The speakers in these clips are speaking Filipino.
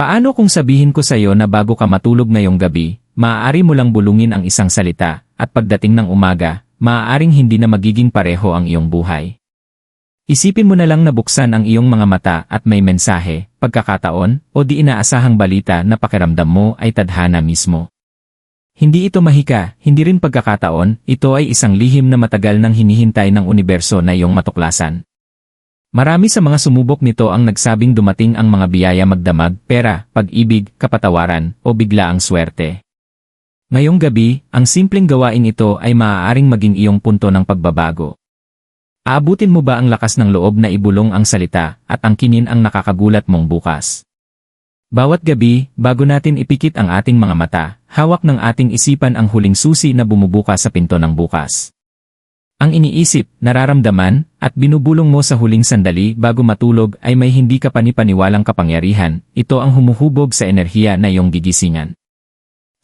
Paano kung sabihin ko sa iyo na bago ka matulog ngayong gabi, maaari mo lang bulungin ang isang salita, at pagdating ng umaga, maaaring hindi na magiging pareho ang iyong buhay. Isipin mo na lang na buksan ang iyong mga mata at may mensahe, pagkakataon, o di inaasahang balita na pakiramdam mo ay tadhana mismo. Hindi ito mahika, hindi rin pagkakataon, ito ay isang lihim na matagal nang hinihintay ng universo na iyong matuklasan. Marami sa mga sumubok nito ang nagsabing dumating ang mga biyaya magdamag, pera, pag-ibig, kapatawaran, o bigla ang swerte. Ngayong gabi, ang simpleng gawain ito ay maaaring maging iyong punto ng pagbabago. Aabutin mo ba ang lakas ng loob na ibulong ang salita at ang kinin ang nakakagulat mong bukas? Bawat gabi, bago natin ipikit ang ating mga mata, hawak ng ating isipan ang huling susi na bumubuka sa pinto ng bukas. Ang iniisip, nararamdaman, at binubulong mo sa huling sandali bago matulog ay may hindi ka panipaniwalang kapangyarihan, ito ang humuhubog sa enerhiya na iyong gigisingan.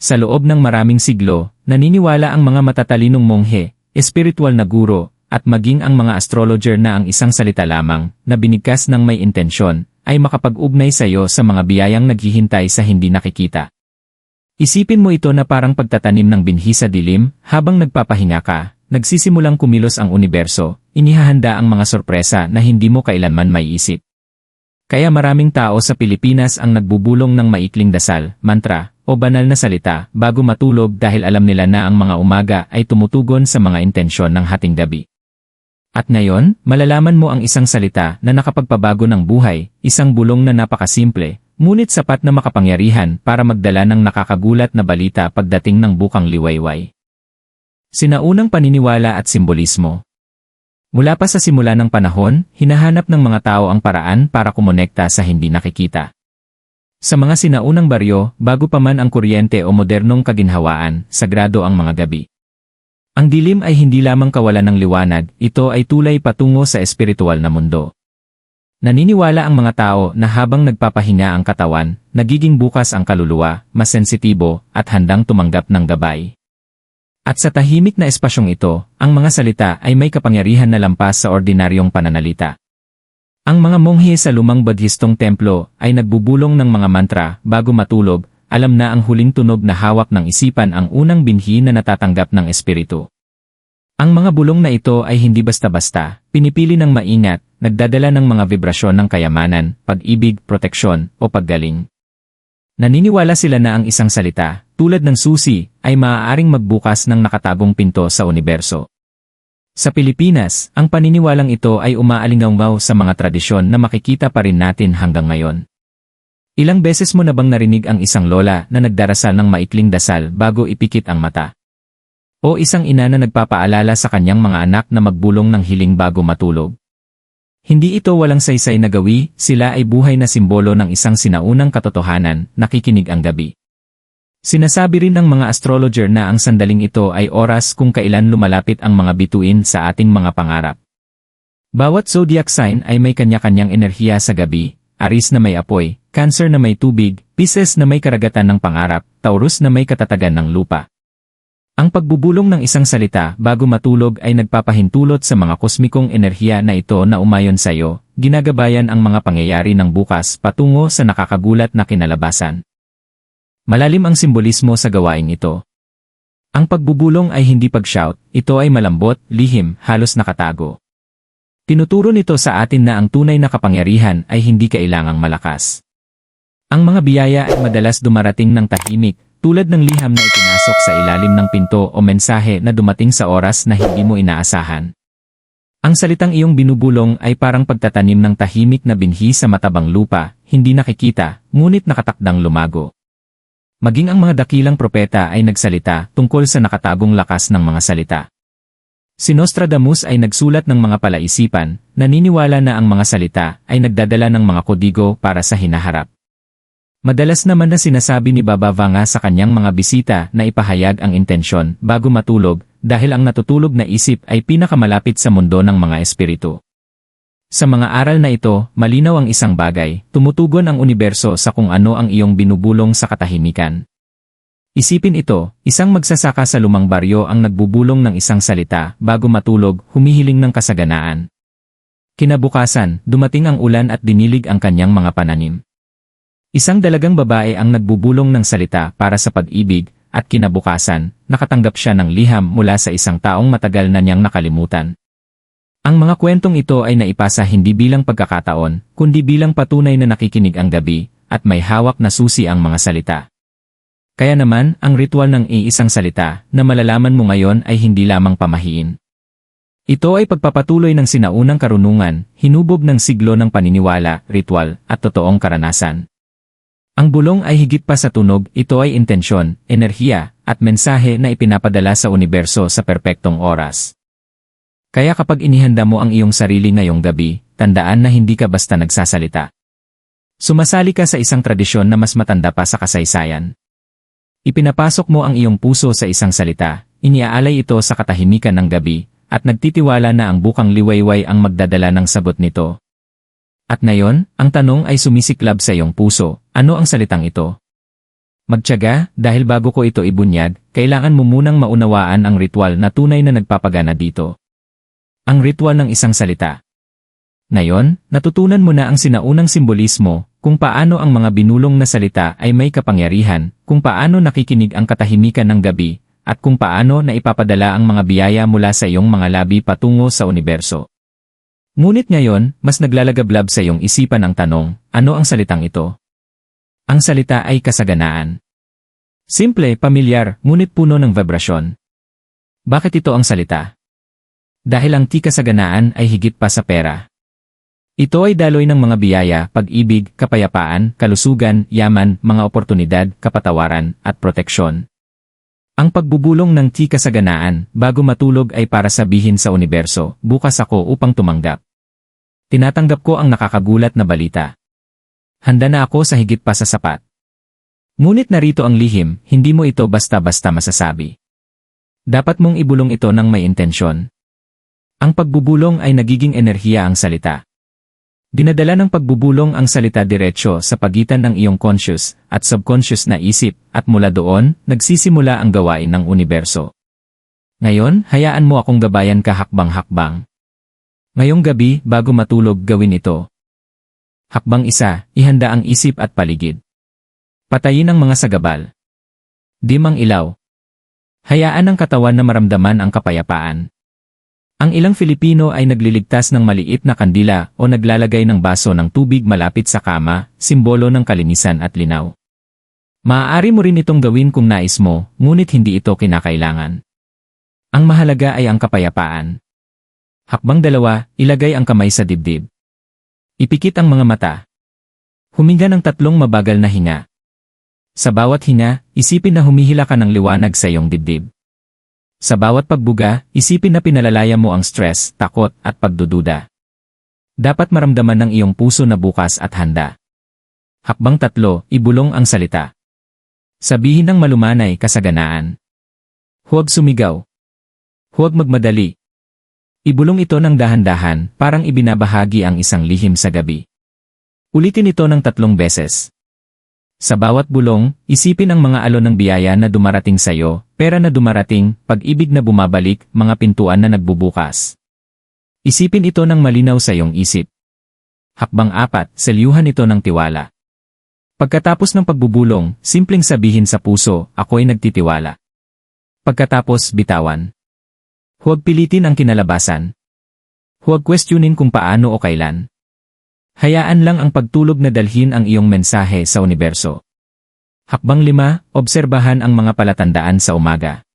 Sa loob ng maraming siglo, naniniwala ang mga matatalinong monghe, espiritual na guro, at maging ang mga astrologer na ang isang salita lamang, na binigkas ng may intensyon, ay makapag-ugnay sa iyo sa mga biyayang naghihintay sa hindi nakikita. Isipin mo ito na parang pagtatanim ng binhi sa dilim, habang nagpapahinga ka, nagsisimulang kumilos ang universo, inihahanda ang mga sorpresa na hindi mo kailanman may isip. Kaya maraming tao sa Pilipinas ang nagbubulong ng maikling dasal, mantra, o banal na salita bago matulog dahil alam nila na ang mga umaga ay tumutugon sa mga intensyon ng hating gabi. At ngayon, malalaman mo ang isang salita na nakapagpabago ng buhay, isang bulong na napakasimple, ngunit sapat na makapangyarihan para magdala ng nakakagulat na balita pagdating ng bukang liwayway. Sinaunang paniniwala at simbolismo. Mula pa sa simula ng panahon, hinahanap ng mga tao ang paraan para kumonekta sa hindi nakikita. Sa mga sinaunang baryo, bago pa man ang kuryente o modernong kaginhawaan, sagrado ang mga gabi. Ang dilim ay hindi lamang kawalan ng liwanag, ito ay tulay patungo sa espiritual na mundo. Naniniwala ang mga tao na habang nagpapahinga ang katawan, nagiging bukas ang kaluluwa, mas sensitibo, at handang tumanggap ng gabay. At sa tahimik na espasyong ito, ang mga salita ay may kapangyarihan na lampas sa ordinaryong pananalita. Ang mga monghe sa lumang Budhistong templo ay nagbubulong ng mga mantra bago matulog alam na ang huling tunog na hawak ng isipan ang unang binhi na natatanggap ng espiritu. Ang mga bulong na ito ay hindi basta-basta, pinipili ng maingat, nagdadala ng mga vibrasyon ng kayamanan, pag-ibig, proteksyon, o paggaling. Naniniwala sila na ang isang salita, tulad ng susi, ay maaaring magbukas ng nakatagong pinto sa universo. Sa Pilipinas, ang paniniwalang ito ay umaalingaw sa mga tradisyon na makikita pa rin natin hanggang ngayon. Ilang beses mo na bang narinig ang isang lola na nagdarasal ng maikling dasal bago ipikit ang mata? O isang ina na nagpapaalala sa kanyang mga anak na magbulong ng hiling bago matulog? Hindi ito walang saysay na gawi, sila ay buhay na simbolo ng isang sinaunang katotohanan, nakikinig ang gabi. Sinasabi rin ng mga astrologer na ang sandaling ito ay oras kung kailan lumalapit ang mga bituin sa ating mga pangarap. Bawat zodiac sign ay may kanya-kanyang enerhiya sa gabi, Aris na may apoy, Cancer na may tubig, Pisces na may karagatan ng pangarap, Taurus na may katatagan ng lupa. Ang pagbubulong ng isang salita bago matulog ay nagpapahintulot sa mga kosmikong enerhiya na ito na umayon sa iyo, ginagabayan ang mga pangyayari ng bukas patungo sa nakakagulat na kinalabasan. Malalim ang simbolismo sa gawain ito. Ang pagbubulong ay hindi pag-shout, ito ay malambot, lihim, halos nakatago. Tinuturo nito sa atin na ang tunay na kapangyarihan ay hindi kailangang malakas. Ang mga biyaya ay madalas dumarating ng tahimik, tulad ng liham na ipinasok sa ilalim ng pinto o mensahe na dumating sa oras na hindi mo inaasahan. Ang salitang iyong binubulong ay parang pagtatanim ng tahimik na binhi sa matabang lupa, hindi nakikita, ngunit nakatakdang lumago. Maging ang mga dakilang propeta ay nagsalita tungkol sa nakatagong lakas ng mga salita. Si Nostradamus ay nagsulat ng mga palaisipan, naniniwala na ang mga salita ay nagdadala ng mga kodigo para sa hinaharap. Madalas naman na sinasabi ni Baba Vanga sa kanyang mga bisita na ipahayag ang intensyon bago matulog dahil ang natutulog na isip ay pinakamalapit sa mundo ng mga espiritu. Sa mga aral na ito, malinaw ang isang bagay, tumutugon ang universo sa kung ano ang iyong binubulong sa katahimikan. Isipin ito, isang magsasaka sa lumang baryo ang nagbubulong ng isang salita bago matulog, humihiling ng kasaganaan. Kinabukasan, dumating ang ulan at dinilig ang kanyang mga pananim. Isang dalagang babae ang nagbubulong ng salita para sa pag-ibig at kinabukasan, nakatanggap siya ng liham mula sa isang taong matagal na niyang nakalimutan. Ang mga kwentong ito ay naipasa hindi bilang pagkakataon, kundi bilang patunay na nakikinig ang gabi, at may hawak na susi ang mga salita. Kaya naman, ang ritual ng iisang salita na malalaman mo ngayon ay hindi lamang pamahiin. Ito ay pagpapatuloy ng sinaunang karunungan, hinubog ng siglo ng paniniwala, ritual, at totoong karanasan. Ang bulong ay higit pa sa tunog, ito ay intensyon, enerhiya, at mensahe na ipinapadala sa universo sa perpektong oras. Kaya kapag inihanda mo ang iyong sarili ngayong gabi, tandaan na hindi ka basta nagsasalita. Sumasali ka sa isang tradisyon na mas matanda pa sa kasaysayan. Ipinapasok mo ang iyong puso sa isang salita, iniaalay ito sa katahimikan ng gabi, at nagtitiwala na ang bukang liwayway ang magdadala ng sagot nito. At ngayon, ang tanong ay sumisiklab sa iyong puso, ano ang salitang ito? Magtyaga, dahil bago ko ito ibunyag, kailangan mo munang maunawaan ang ritual na tunay na nagpapagana dito. Ang ritual ng isang salita. Ngayon, natutunan mo na ang sinaunang simbolismo, kung paano ang mga binulong na salita ay may kapangyarihan, kung paano nakikinig ang katahimikan ng gabi, at kung paano na ipapadala ang mga biyaya mula sa iyong mga labi patungo sa universo. Ngunit ngayon, mas naglalagablab sa iyong isipan ang tanong, ano ang salitang ito? Ang salita ay kasaganaan. Simple, pamilyar, ngunit puno ng vibrasyon. Bakit ito ang salita? Dahil ang tikasaganaan ay higit pa sa pera. Ito ay daloy ng mga biyaya, pag-ibig, kapayapaan, kalusugan, yaman, mga oportunidad, kapatawaran, at proteksyon. Ang pagbubulong ng tikasaganaan bago matulog ay para sabihin sa universo, bukas ako upang tumanggap. Tinatanggap ko ang nakakagulat na balita. Handa na ako sa higit pa sa sapat. Ngunit narito ang lihim, hindi mo ito basta-basta masasabi. Dapat mong ibulong ito ng may intensyon. Ang pagbubulong ay nagiging enerhiya ang salita. Dinadala ng pagbubulong ang salita diretsyo sa pagitan ng iyong conscious at subconscious na isip at mula doon, nagsisimula ang gawain ng universo. Ngayon, hayaan mo akong gabayan ka hakbang-hakbang. Ngayong gabi, bago matulog gawin ito. Hakbang isa, ihanda ang isip at paligid. Patayin ang mga sagabal. Dim ang ilaw. Hayaan ang katawan na maramdaman ang kapayapaan. Ang ilang Filipino ay nagliligtas ng maliit na kandila o naglalagay ng baso ng tubig malapit sa kama, simbolo ng kalinisan at linaw. Maaari mo rin itong gawin kung nais mo, ngunit hindi ito kinakailangan. Ang mahalaga ay ang kapayapaan. Hakbang dalawa, ilagay ang kamay sa dibdib. Ipikit ang mga mata. Huminga ng tatlong mabagal na hinga. Sa bawat hinga, isipin na humihila ka ng liwanag sa iyong dibdib. Sa bawat pagbuga, isipin na pinalalaya mo ang stress, takot, at pagdududa. Dapat maramdaman ng iyong puso na bukas at handa. Hakbang tatlo, ibulong ang salita. Sabihin ng malumanay kasaganaan. Huwag sumigaw. Huwag magmadali. Ibulong ito ng dahan-dahan, parang ibinabahagi ang isang lihim sa gabi. Ulitin ito ng tatlong beses. Sa bawat bulong, isipin ang mga alon ng biyaya na dumarating sa iyo, pera na dumarating, pag-ibig na bumabalik, mga pintuan na nagbubukas. Isipin ito ng malinaw sa iyong isip. Hakbang apat, selyuhan ito ng tiwala. Pagkatapos ng pagbubulong, simpleng sabihin sa puso, ako'y nagtitiwala. Pagkatapos, bitawan. Huwag pilitin ang kinalabasan. Huwag questionin kung paano o kailan. Hayaan lang ang pagtulog na dalhin ang iyong mensahe sa universo. Hakbang lima, obserbahan ang mga palatandaan sa umaga.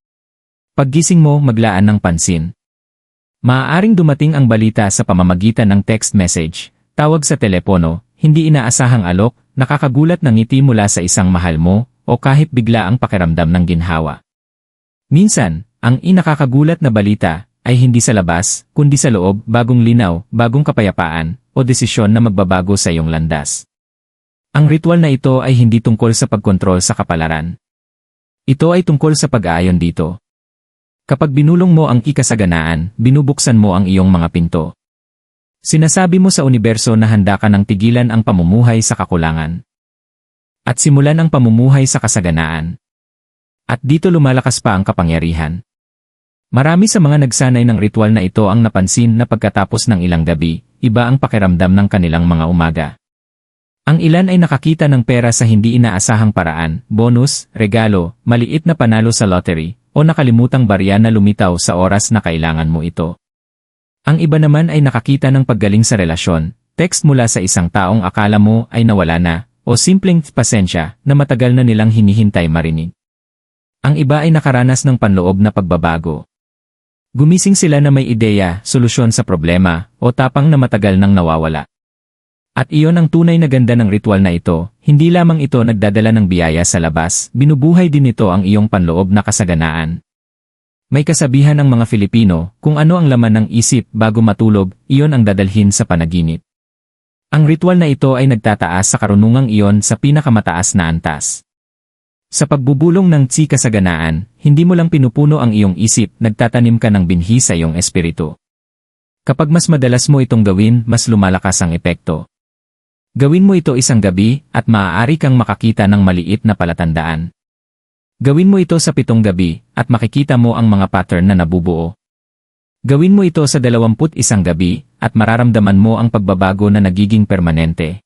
Paggising mo, maglaan ng pansin. Maaaring dumating ang balita sa pamamagitan ng text message, tawag sa telepono, hindi inaasahang alok, nakakagulat na ngiti mula sa isang mahal mo, o kahit bigla ang pakiramdam ng ginhawa. Minsan, ang inakakagulat na balita ay hindi sa labas, kundi sa loob, bagong linaw, bagong kapayapaan, o desisyon na magbabago sa iyong landas. Ang ritual na ito ay hindi tungkol sa pagkontrol sa kapalaran. Ito ay tungkol sa pag-aayon dito. Kapag binulong mo ang ikasaganaan, binubuksan mo ang iyong mga pinto. Sinasabi mo sa universo na handa ka ng tigilan ang pamumuhay sa kakulangan. At simulan ang pamumuhay sa kasaganaan. At dito lumalakas pa ang kapangyarihan. Marami sa mga nagsanay ng ritual na ito ang napansin na pagkatapos ng ilang gabi, iba ang pakiramdam ng kanilang mga umaga. Ang ilan ay nakakita ng pera sa hindi inaasahang paraan, bonus, regalo, maliit na panalo sa lottery, o nakalimutang barya na lumitaw sa oras na kailangan mo ito. Ang iba naman ay nakakita ng paggaling sa relasyon, text mula sa isang taong akala mo ay nawala na, o simpleng pasensya na matagal na nilang hinihintay marinig. Ang iba ay nakaranas ng panloob na pagbabago. Gumising sila na may ideya, solusyon sa problema, o tapang na matagal nang nawawala. At iyon ang tunay na ganda ng ritual na ito, hindi lamang ito nagdadala ng biyaya sa labas, binubuhay din ito ang iyong panloob na kasaganaan. May kasabihan ng mga Filipino, kung ano ang laman ng isip bago matulog, iyon ang dadalhin sa panaginip. Ang ritual na ito ay nagtataas sa karunungang iyon sa pinakamataas na antas. Sa pagbubulong ng tsi kasaganaan, hindi mo lang pinupuno ang iyong isip, nagtatanim ka ng binhi sa iyong espiritu. Kapag mas madalas mo itong gawin, mas lumalakas ang epekto. Gawin mo ito isang gabi at maaari kang makakita ng maliit na palatandaan. Gawin mo ito sa pitong gabi at makikita mo ang mga pattern na nabubuo. Gawin mo ito sa dalawamput isang gabi at mararamdaman mo ang pagbabago na nagiging permanente.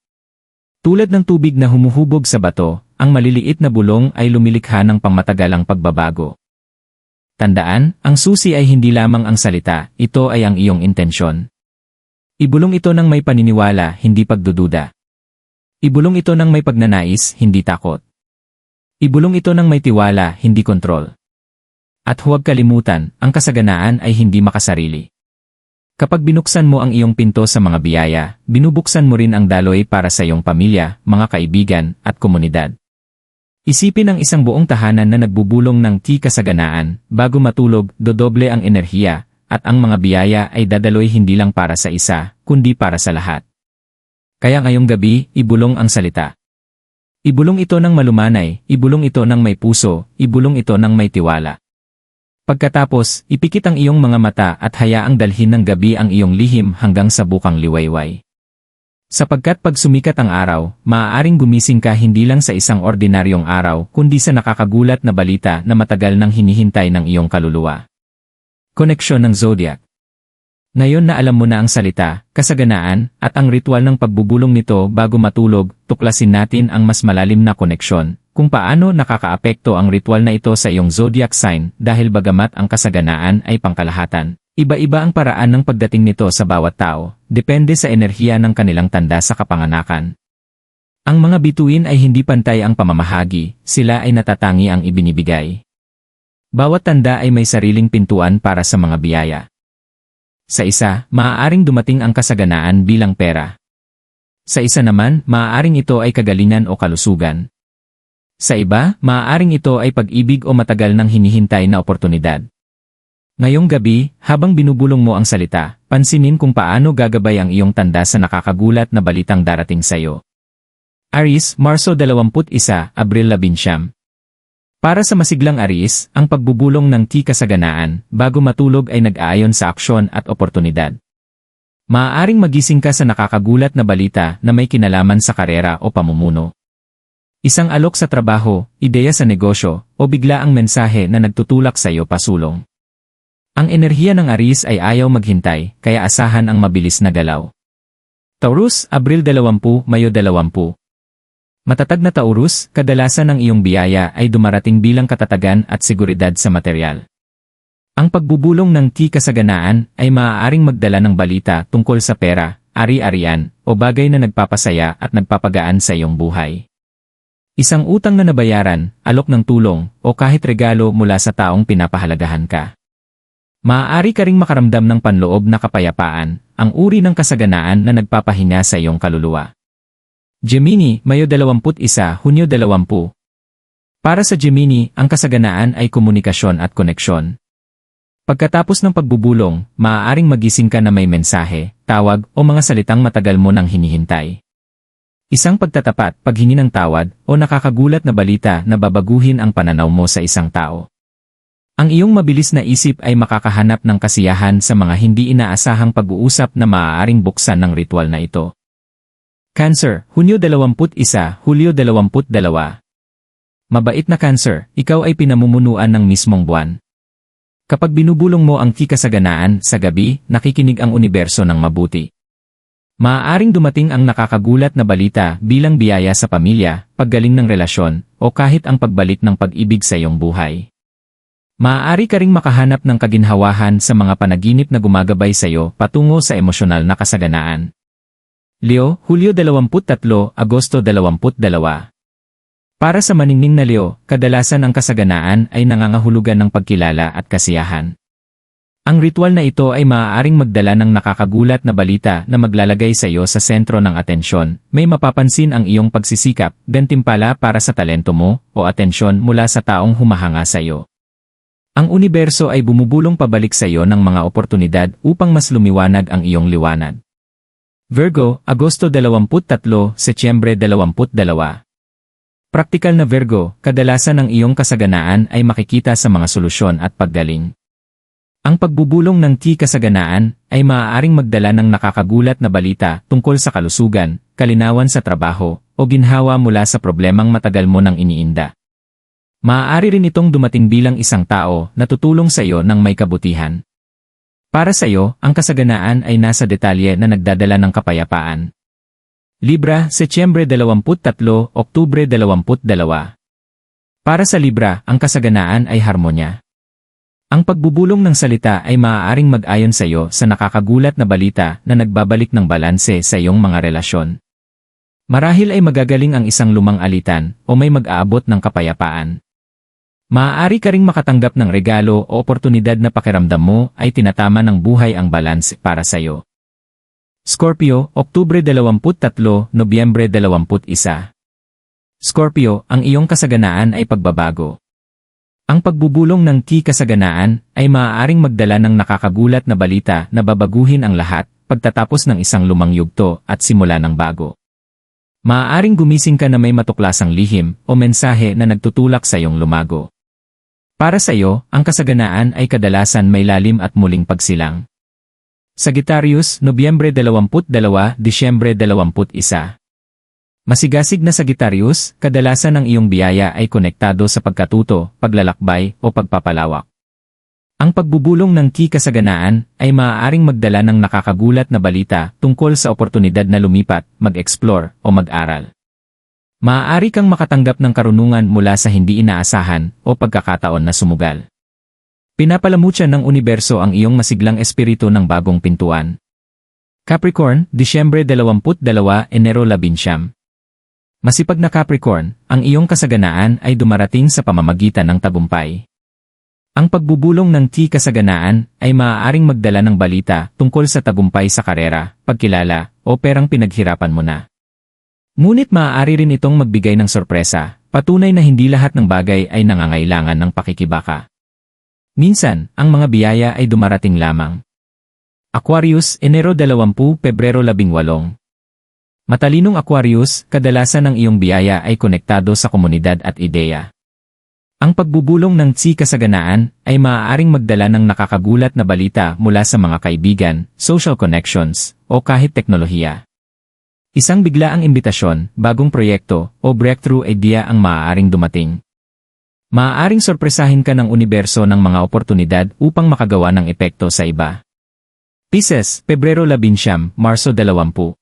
Tulad ng tubig na humuhubog sa bato, ang maliliit na bulong ay lumilikha ng pangmatagalang pagbabago. Tandaan, ang susi ay hindi lamang ang salita, ito ay ang iyong intensyon. Ibulong ito ng may paniniwala, hindi pagdududa. Ibulong ito ng may pagnanais, hindi takot. Ibulong ito ng may tiwala, hindi kontrol. At huwag kalimutan, ang kasaganaan ay hindi makasarili. Kapag binuksan mo ang iyong pinto sa mga biyaya, binubuksan mo rin ang daloy para sa iyong pamilya, mga kaibigan, at komunidad. Isipin ang isang buong tahanan na nagbubulong ng ti kasaganaan, bago matulog, dodoble ang enerhiya, at ang mga biyaya ay dadaloy hindi lang para sa isa, kundi para sa lahat. Kaya ngayong gabi, ibulong ang salita. Ibulong ito ng malumanay, ibulong ito ng may puso, ibulong ito ng may tiwala. Pagkatapos, ipikit ang iyong mga mata at hayaang dalhin ng gabi ang iyong lihim hanggang sa bukang liwayway. Sapagkat pag sumikat ang araw, maaaring gumising ka hindi lang sa isang ordinaryong araw kundi sa nakakagulat na balita na matagal nang hinihintay ng iyong kaluluwa. Koneksyon ng Zodiac ngayon na alam mo na ang salita, kasaganaan, at ang ritual ng pagbubulong nito bago matulog, tuklasin natin ang mas malalim na koneksyon, kung paano nakakaapekto ang ritual na ito sa iyong zodiac sign dahil bagamat ang kasaganaan ay pangkalahatan. Iba-iba ang paraan ng pagdating nito sa bawat tao, depende sa enerhiya ng kanilang tanda sa kapanganakan. Ang mga bituin ay hindi pantay ang pamamahagi, sila ay natatangi ang ibinibigay. Bawat tanda ay may sariling pintuan para sa mga biyaya. Sa isa, maaaring dumating ang kasaganaan bilang pera. Sa isa naman, maaaring ito ay kagalingan o kalusugan. Sa iba, maaaring ito ay pag-ibig o matagal nang hinihintay na oportunidad. Ngayong gabi, habang binubulong mo ang salita, pansinin kung paano gagabay ang iyong tanda sa nakakagulat na balitang darating sa iyo. Aris, Marso 21, Abril 11 para sa masiglang aris, ang pagbubulong ng ti kasaganaan bago matulog ay nag-aayon sa aksyon at oportunidad. Maaaring magising ka sa nakakagulat na balita na may kinalaman sa karera o pamumuno. Isang alok sa trabaho, ideya sa negosyo, o bigla ang mensahe na nagtutulak sa iyo pasulong. Ang enerhiya ng aris ay ayaw maghintay, kaya asahan ang mabilis na galaw. Taurus, Abril 20, Mayo 20 Matatag na Taurus, kadalasan ang iyong biyaya ay dumarating bilang katatagan at seguridad sa material. Ang pagbubulong ng ki kasaganaan ay maaaring magdala ng balita tungkol sa pera, ari-arian, o bagay na nagpapasaya at nagpapagaan sa iyong buhay. Isang utang na nabayaran, alok ng tulong, o kahit regalo mula sa taong pinapahalagahan ka. Maaari ka ring makaramdam ng panloob na kapayapaan, ang uri ng kasaganaan na nagpapahinga sa iyong kaluluwa. Gemini, Mayo 21, Hunyo 20. Para sa Gemini, ang kasaganaan ay komunikasyon at koneksyon. Pagkatapos ng pagbubulong, maaaring magising ka na may mensahe, tawag o mga salitang matagal mo nang hinihintay. Isang pagtatapat, paghingi ng tawad, o nakakagulat na balita na babaguhin ang pananaw mo sa isang tao. Ang iyong mabilis na isip ay makakahanap ng kasiyahan sa mga hindi inaasahang pag-uusap na maaaring buksan ng ritual na ito. Cancer, Hunyo 21, Hulyo 22. Mabait na Cancer, ikaw ay pinamumunuan ng mismong buwan. Kapag binubulong mo ang kikasaganaan sa gabi, nakikinig ang universo ng mabuti. Maaaring dumating ang nakakagulat na balita bilang biyaya sa pamilya, paggaling ng relasyon, o kahit ang pagbalik ng pag-ibig sa iyong buhay. Maaari ka ring makahanap ng kaginhawahan sa mga panaginip na gumagabay sa iyo patungo sa emosyonal na kasaganaan. Leo, Hulyo 23, Agosto 22 Para sa maningning na Leo, kadalasan ang kasaganaan ay nangangahulugan ng pagkilala at kasiyahan. Ang ritual na ito ay maaaring magdala ng nakakagulat na balita na maglalagay sa iyo sa sentro ng atensyon. May mapapansin ang iyong pagsisikap, gantimpala para sa talento mo, o atensyon mula sa taong humahanga sa iyo. Ang universo ay bumubulong pabalik sa iyo ng mga oportunidad upang mas lumiwanag ang iyong liwanag. Virgo, Agosto 23, Setyembre 22 Praktikal na Virgo, kadalasan ang iyong kasaganaan ay makikita sa mga solusyon at paggaling. Ang pagbubulong ng T kasaganaan ay maaaring magdala ng nakakagulat na balita tungkol sa kalusugan, kalinawan sa trabaho, o ginhawa mula sa problemang matagal mo nang iniinda. Maaari rin itong dumating bilang isang tao na tutulong sa iyo ng may kabutihan. Para sa iyo, ang kasaganaan ay nasa detalye na nagdadala ng kapayapaan. Libra, Setyembre 23, Oktubre 22 Para sa Libra, ang kasaganaan ay harmonya. Ang pagbubulong ng salita ay maaaring mag-ayon sa iyo sa nakakagulat na balita na nagbabalik ng balanse sa iyong mga relasyon. Marahil ay magagaling ang isang lumang alitan o may mag-aabot ng kapayapaan. Maaari ka ring makatanggap ng regalo o oportunidad na pakiramdam mo ay tinatama ng buhay ang balance para sa iyo. Scorpio, Oktubre 23, Nobyembre 21 Scorpio, ang iyong kasaganaan ay pagbabago. Ang pagbubulong ng ki kasaganaan ay maaaring magdala ng nakakagulat na balita na babaguhin ang lahat pagtatapos ng isang lumang yugto at simula ng bago. Maaaring gumising ka na may matuklasang lihim o mensahe na nagtutulak sa iyong lumago. Para sa iyo, ang kasaganaan ay kadalasan may lalim at muling pagsilang. Sagittarius, Nobyembre 22, Disyembre 21 Masigasig na Sagittarius, kadalasan ang iyong biyaya ay konektado sa pagkatuto, paglalakbay, o pagpapalawak. Ang pagbubulong ng ki kasaganaan ay maaaring magdala ng nakakagulat na balita tungkol sa oportunidad na lumipat, mag-explore, o mag-aral. Maaari kang makatanggap ng karunungan mula sa hindi inaasahan o pagkakataon na sumugal. Pinapalamutsyan ng universo ang iyong masiglang espiritu ng bagong pintuan. Capricorn, Disyembre 22, Enero 11 Masipag na Capricorn, ang iyong kasaganaan ay dumarating sa pamamagitan ng tagumpay. Ang pagbubulong ng T kasaganaan ay maaaring magdala ng balita tungkol sa tagumpay sa karera, pagkilala, o perang pinaghirapan mo na. Ngunit maaari rin itong magbigay ng sorpresa, patunay na hindi lahat ng bagay ay nangangailangan ng pakikibaka. Minsan, ang mga biyaya ay dumarating lamang. Aquarius, Enero 20, Pebrero 18 Matalinong Aquarius, kadalasan ang iyong biyaya ay konektado sa komunidad at ideya. Ang pagbubulong ng tsi kasaganaan ay maaaring magdala ng nakakagulat na balita mula sa mga kaibigan, social connections, o kahit teknolohiya. Isang biglaang imbitasyon, bagong proyekto, o breakthrough idea ang maaaring dumating. Maaaring sorpresahin ka ng universo ng mga oportunidad upang makagawa ng epekto sa iba. Pisces, Pebrero 11, Marso 20.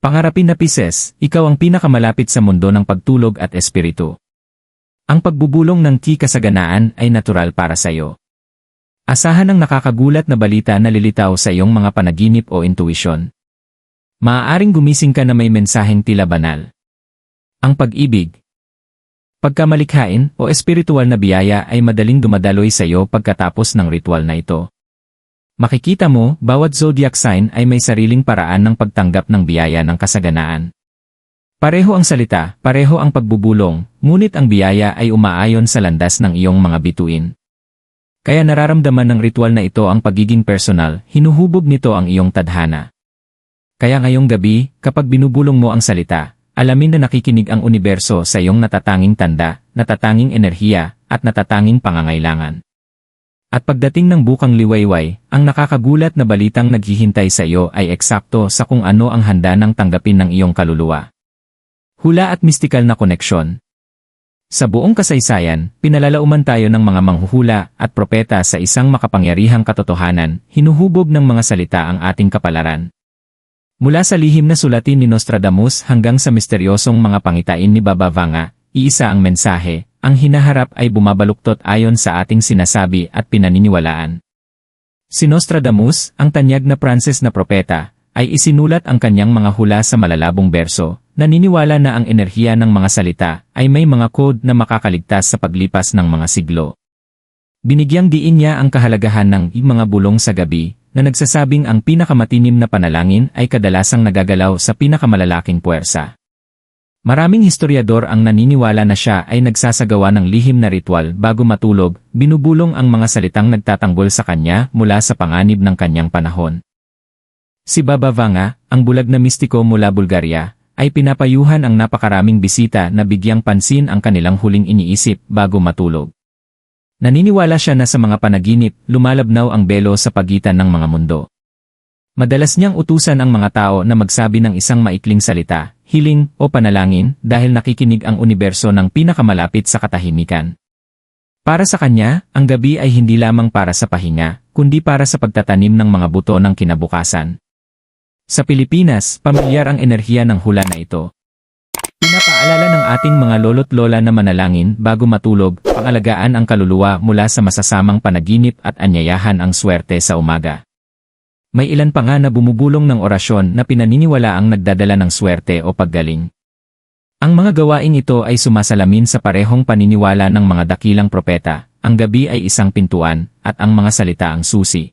Pangarapin na Pisces, ikaw ang pinakamalapit sa mundo ng pagtulog at espiritu. Ang pagbubulong ng ki kasaganaan ay natural para sa iyo. Asahan ang nakakagulat na balita na lilitaw sa iyong mga panaginip o intuisyon. Maaaring gumising ka na may mensaheng tila banal. Ang pag-ibig. Pagkamalikhain o espiritual na biyaya ay madaling dumadaloy sa iyo pagkatapos ng ritual na ito. Makikita mo, bawat zodiac sign ay may sariling paraan ng pagtanggap ng biyaya ng kasaganaan. Pareho ang salita, pareho ang pagbubulong, ngunit ang biyaya ay umaayon sa landas ng iyong mga bituin. Kaya nararamdaman ng ritual na ito ang pagiging personal, hinuhubog nito ang iyong tadhana. Kaya ngayong gabi, kapag binubulong mo ang salita, alamin na nakikinig ang universo sa iyong natatanging tanda, natatanging enerhiya, at natatanging pangangailangan. At pagdating ng bukang liwayway, ang nakakagulat na balitang naghihintay sa iyo ay eksakto sa kung ano ang handa ng tanggapin ng iyong kaluluwa. Hula at mistikal na koneksyon. Sa buong kasaysayan, pinalalauman tayo ng mga manghuhula at propeta sa isang makapangyarihang katotohanan, hinuhubog ng mga salita ang ating kapalaran. Mula sa lihim na sulatin ni Nostradamus hanggang sa misteryosong mga pangitain ni Baba Vanga, iisa ang mensahe, ang hinaharap ay bumabaluktot ayon sa ating sinasabi at pinaniniwalaan. Si Nostradamus, ang tanyag na Pranses na propeta, ay isinulat ang kanyang mga hula sa malalabong berso, naniniwala na ang enerhiya ng mga salita ay may mga code na makakaligtas sa paglipas ng mga siglo. Binigyang diin niya ang kahalagahan ng mga bulong sa gabi, na nagsasabing ang pinakamatinim na panalangin ay kadalasang nagagalaw sa pinakamalalaking puwersa. Maraming historiador ang naniniwala na siya ay nagsasagawa ng lihim na ritual bago matulog, binubulong ang mga salitang nagtatanggol sa kanya mula sa panganib ng kanyang panahon. Si Baba Vanga, ang bulag na mistiko mula Bulgaria, ay pinapayuhan ang napakaraming bisita na bigyang pansin ang kanilang huling iniisip bago matulog. Naniniwala siya na sa mga panaginip, lumalabnaw ang belo sa pagitan ng mga mundo. Madalas niyang utusan ang mga tao na magsabi ng isang maikling salita, hiling o panalangin dahil nakikinig ang universo ng pinakamalapit sa katahimikan. Para sa kanya, ang gabi ay hindi lamang para sa pahinga, kundi para sa pagtatanim ng mga buto ng kinabukasan. Sa Pilipinas, pamilyar ang enerhiya ng hula na ito. Pinapaalala ng ating mga lolo't lola na manalangin bago matulog, pangalagaan ang kaluluwa mula sa masasamang panaginip at anyayahan ang swerte sa umaga. May ilan pa nga na bumubulong ng orasyon na pinaniniwala ang nagdadala ng swerte o paggaling. Ang mga gawaing ito ay sumasalamin sa parehong paniniwala ng mga dakilang propeta, ang gabi ay isang pintuan, at ang mga salita ang susi.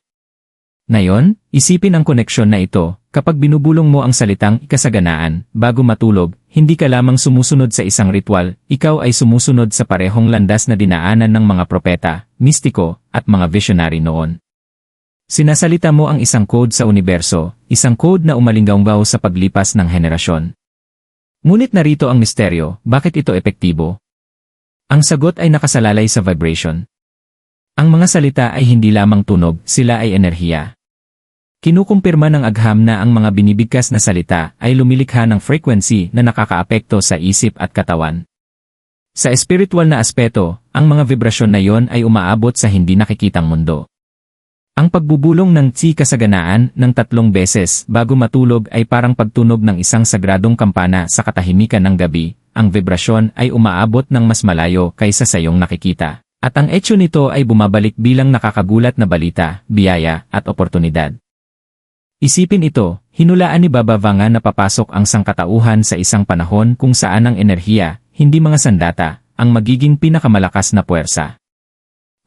Ngayon, isipin ang koneksyon na ito, kapag binubulong mo ang salitang ikasaganaan, bago matulog, hindi ka lamang sumusunod sa isang ritual, ikaw ay sumusunod sa parehong landas na dinaanan ng mga propeta, mistiko, at mga visionary noon. Sinasalita mo ang isang code sa universo, isang code na umalinggaw sa paglipas ng henerasyon. Ngunit narito ang misteryo, bakit ito epektibo? Ang sagot ay nakasalalay sa vibration. Ang mga salita ay hindi lamang tunog, sila ay enerhiya. Kinukumpirma ng agham na ang mga binibigkas na salita ay lumilikha ng frequency na nakakaapekto sa isip at katawan. Sa espiritual na aspeto, ang mga vibrasyon na yon ay umaabot sa hindi nakikitang mundo. Ang pagbubulong ng tsi kasaganaan ng tatlong beses bago matulog ay parang pagtunog ng isang sagradong kampana sa katahimikan ng gabi, ang vibrasyon ay umaabot ng mas malayo kaysa sa iyong nakikita. At ang etyo nito ay bumabalik bilang nakakagulat na balita, biyaya, at oportunidad. Isipin ito, hinulaan ni Baba Vanga na papasok ang sangkatauhan sa isang panahon kung saan ang enerhiya, hindi mga sandata, ang magiging pinakamalakas na puwersa.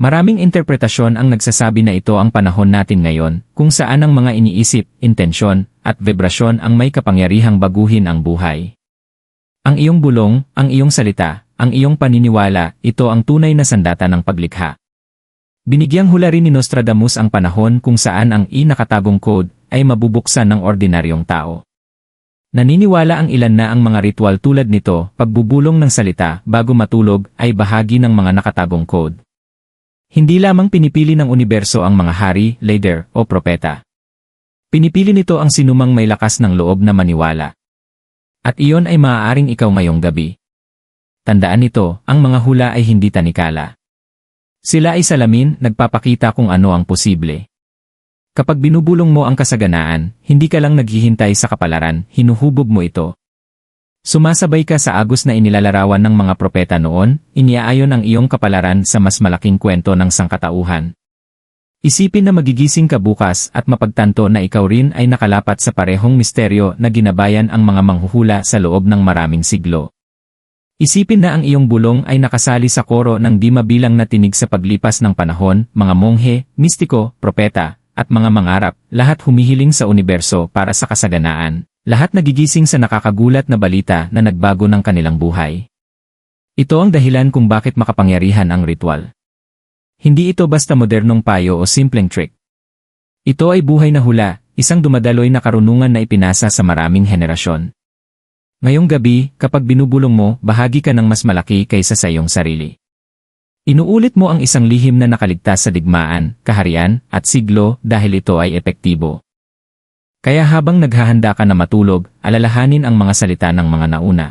Maraming interpretasyon ang nagsasabi na ito ang panahon natin ngayon, kung saan ang mga iniisip, intensyon, at vibrasyon ang may kapangyarihang baguhin ang buhay. Ang iyong bulong, ang iyong salita, ang iyong paniniwala, ito ang tunay na sandata ng paglikha. Binigyang hula rin ni Nostradamus ang panahon kung saan ang i-nakatagong code ay mabubuksan ng ordinaryong tao. Naniniwala ang ilan na ang mga ritual tulad nito, pagbubulong ng salita bago matulog ay bahagi ng mga nakatagong code. Hindi lamang pinipili ng universo ang mga hari, leader, o propeta. Pinipili nito ang sinumang may lakas ng loob na maniwala. At iyon ay maaaring ikaw ngayong gabi. Tandaan nito, ang mga hula ay hindi tanikala. Sila ay salamin, nagpapakita kung ano ang posible. Kapag binubulong mo ang kasaganaan, hindi ka lang naghihintay sa kapalaran, hinuhubog mo ito. Sumasabay ka sa agos na inilalarawan ng mga propeta noon, iniaayon ang iyong kapalaran sa mas malaking kwento ng sangkatauhan. Isipin na magigising ka bukas at mapagtanto na ikaw rin ay nakalapat sa parehong misteryo na ginabayan ang mga manghuhula sa loob ng maraming siglo. Isipin na ang iyong bulong ay nakasali sa koro ng di mabilang na tinig sa paglipas ng panahon, mga monghe, mistiko, propeta, at mga mangarap, lahat humihiling sa universo para sa kasaganaan. Lahat nagigising sa nakakagulat na balita na nagbago ng kanilang buhay. Ito ang dahilan kung bakit makapangyarihan ang ritual. Hindi ito basta modernong payo o simpleng trick. Ito ay buhay na hula, isang dumadaloy na karunungan na ipinasa sa maraming henerasyon. Ngayong gabi, kapag binubulong mo, bahagi ka ng mas malaki kaysa sa iyong sarili. Inuulit mo ang isang lihim na nakaligtas sa digmaan, kaharian, at siglo dahil ito ay epektibo. Kaya habang naghahanda ka na matulog, alalahanin ang mga salita ng mga nauna.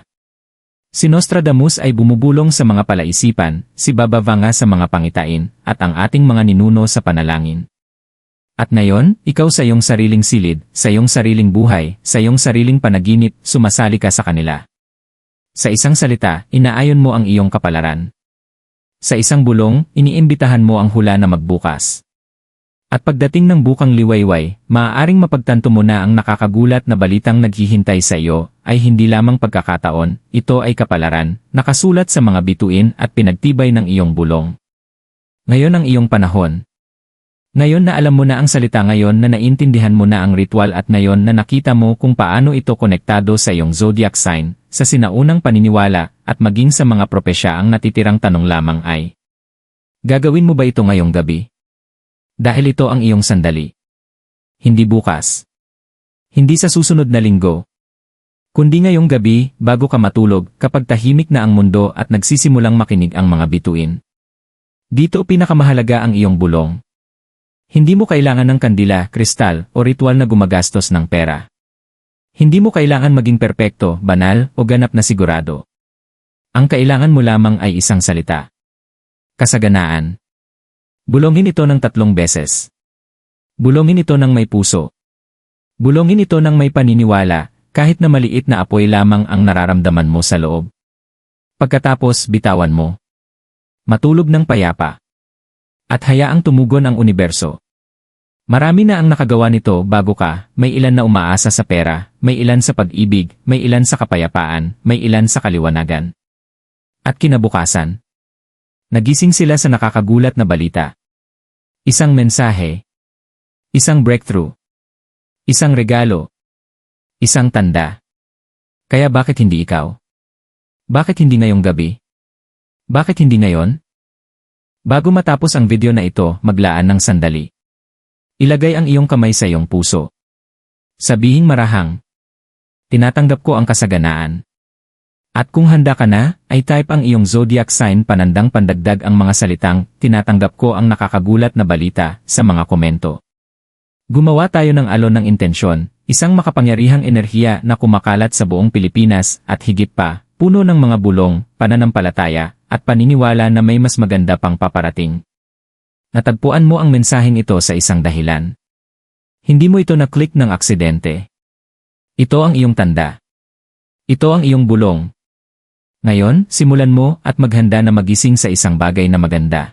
Si Nostradamus ay bumubulong sa mga palaisipan, si Baba Vanga sa mga pangitain, at ang ating mga ninuno sa panalangin. At ngayon, ikaw sa iyong sariling silid, sa iyong sariling buhay, sa iyong sariling panaginip, sumasali ka sa kanila. Sa isang salita, inaayon mo ang iyong kapalaran. Sa isang bulong, iniimbitahan mo ang hula na magbukas. At pagdating ng bukang liwayway, maaaring mapagtanto mo na ang nakakagulat na balitang naghihintay sa iyo ay hindi lamang pagkakataon, ito ay kapalaran, nakasulat sa mga bituin at pinagtibay ng iyong bulong. Ngayon ang iyong panahon. Ngayon na alam mo na ang salita ngayon na naintindihan mo na ang ritual at ngayon na nakita mo kung paano ito konektado sa iyong zodiac sign, sa sinaunang paniniwala, at maging sa mga propesya ang natitirang tanong lamang ay, Gagawin mo ba ito ngayong gabi? Dahil ito ang iyong sandali. Hindi bukas. Hindi sa susunod na linggo. Kundi ngayong gabi, bago ka matulog, kapag tahimik na ang mundo at nagsisimulang makinig ang mga bituin. Dito pinakamahalaga ang iyong bulong. Hindi mo kailangan ng kandila, kristal, o ritual na gumagastos ng pera. Hindi mo kailangan maging perpekto, banal, o ganap na sigurado. Ang kailangan mo lamang ay isang salita. Kasaganaan. Bulongin ito ng tatlong beses. Bulongin ito ng may puso. Bulongin ito ng may paniniwala, kahit na maliit na apoy lamang ang nararamdaman mo sa loob. Pagkatapos, bitawan mo. Matulog ng payapa. At hayaang tumugon ang universo. Marami na ang nakagawa nito bago ka, may ilan na umaasa sa pera, may ilan sa pag-ibig, may ilan sa kapayapaan, may ilan sa kaliwanagan. At kinabukasan. Nagising sila sa nakakagulat na balita. Isang mensahe. Isang breakthrough. Isang regalo. Isang tanda. Kaya bakit hindi ikaw? Bakit hindi ngayong gabi? Bakit hindi ngayon? Bago matapos ang video na ito, maglaan ng sandali. Ilagay ang iyong kamay sa iyong puso. Sabihing marahang. Tinatanggap ko ang kasaganaan. At kung handa ka na, ay type ang iyong zodiac sign panandang pandagdag ang mga salitang, tinatanggap ko ang nakakagulat na balita, sa mga komento. Gumawa tayo ng alon ng intensyon, isang makapangyarihang enerhiya na kumakalat sa buong Pilipinas at higit pa, puno ng mga bulong, pananampalataya, at paniniwala na may mas maganda pang paparating. Natagpuan mo ang mensaheng ito sa isang dahilan. Hindi mo ito na-click ng aksidente. Ito ang iyong tanda. Ito ang iyong bulong. Ngayon, simulan mo at maghanda na magising sa isang bagay na maganda.